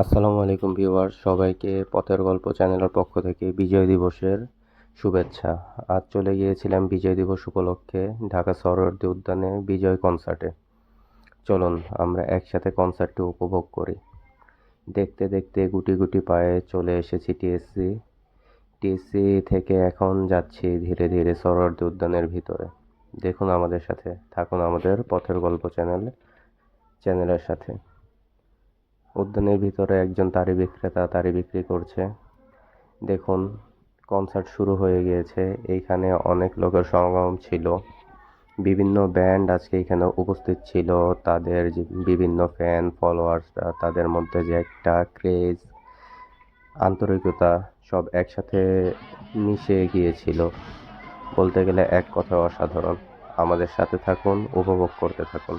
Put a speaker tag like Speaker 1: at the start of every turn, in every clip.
Speaker 1: আসসালামু আলাইকুম ভিউয়ার সবাইকে পথের গল্প চ্যানেলের পক্ষ থেকে বিজয় দিবসের শুভেচ্ছা। আজ চলে গিয়েছিলাম বিজয় দিবস উপলক্ষে ঢাকা সরোয়ার্দী উদ্যানে বিজয় কনসার্টে চলুন, আমরা একসাথে কনসার্টটি উপভোগ করি। দেখতে দেখতে গুটি গুটি পায়ে চলে এসেছি টিএসসি টিএসসি থেকে এখন যাচ্ছি ধীরে ধীরে সরোয়ার্দী উদ্যানের ভিতরে। দেখুন আমাদের সাথে, থাকুন আমাদের পথের গল্প চ্যানেল, চ্যানেলের সাথে। উদ্যানের ভিতরে একজন তারি বিক্রেতা তারি বিক্রি করছে। দেখুন কনসার্ট শুরু হয়ে গিয়েছে। এইখানে অনেক লোকের সমাগম ছিল। বিভিন্ন ব্যান্ড আজকে এখানে উপস্থিত ছিল। তাদের বিভিন্ন ফ্যান ফলোয়ার্সরা তাদের মধ্যে যে একটা ক্রেজ আন্তরিকতা সব একসাথে মিশে গিয়েছিল। বলতে গেলে এক কথা অসাধারণ। আমাদের সাথে থাকুন, উপভোগ করতে থাকুন।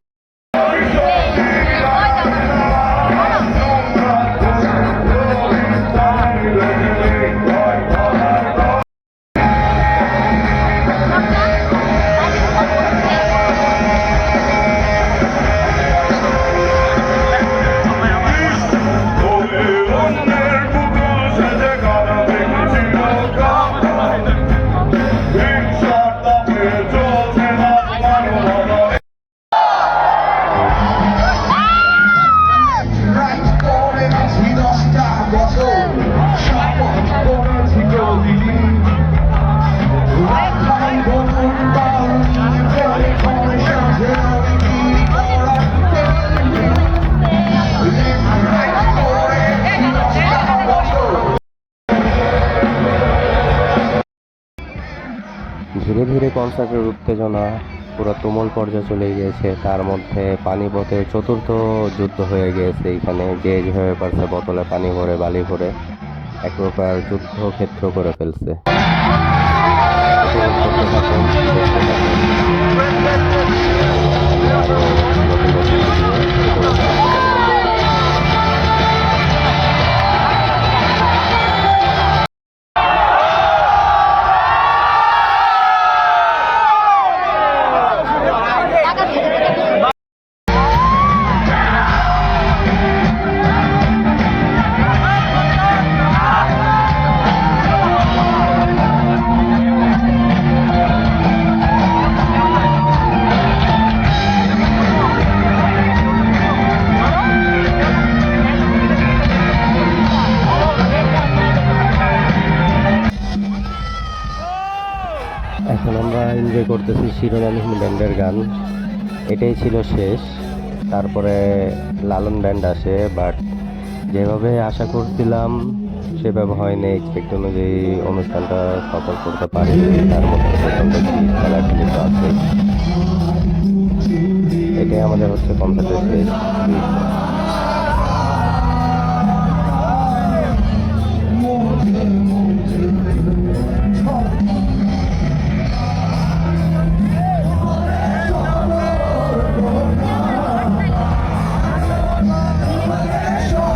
Speaker 1: ধীরে ধীরে কনসার্টের উত্তেজনা পুরো তুমল পর্যায়ে চলে গিয়েছে। তার মধ্যে পানিপথের চতুর্থ যুদ্ধ হয়ে গিয়েছে এখানে। যে যেভাবে পারছে বোতলে পানি ভরে, বালি ভরে এক প্রকার যুদ্ধক্ষেত্র করে ফেলছে। এখন আমরা এনজয় করতেছি শিরোনামহীন ব্যান্ডের গান। এটাই ছিল শেষ। তারপরে লালন ব্যান্ড আসে বাট যেভাবে আশা করছিলাম সেভাবে হয়নি। এক্সপেক্ট অনুযায়ী অনুষ্ঠানটা সফল করতে পারি। তার মধ্যে আছে। এটাই আমাদের হচ্ছে কনসার্টের শেষ।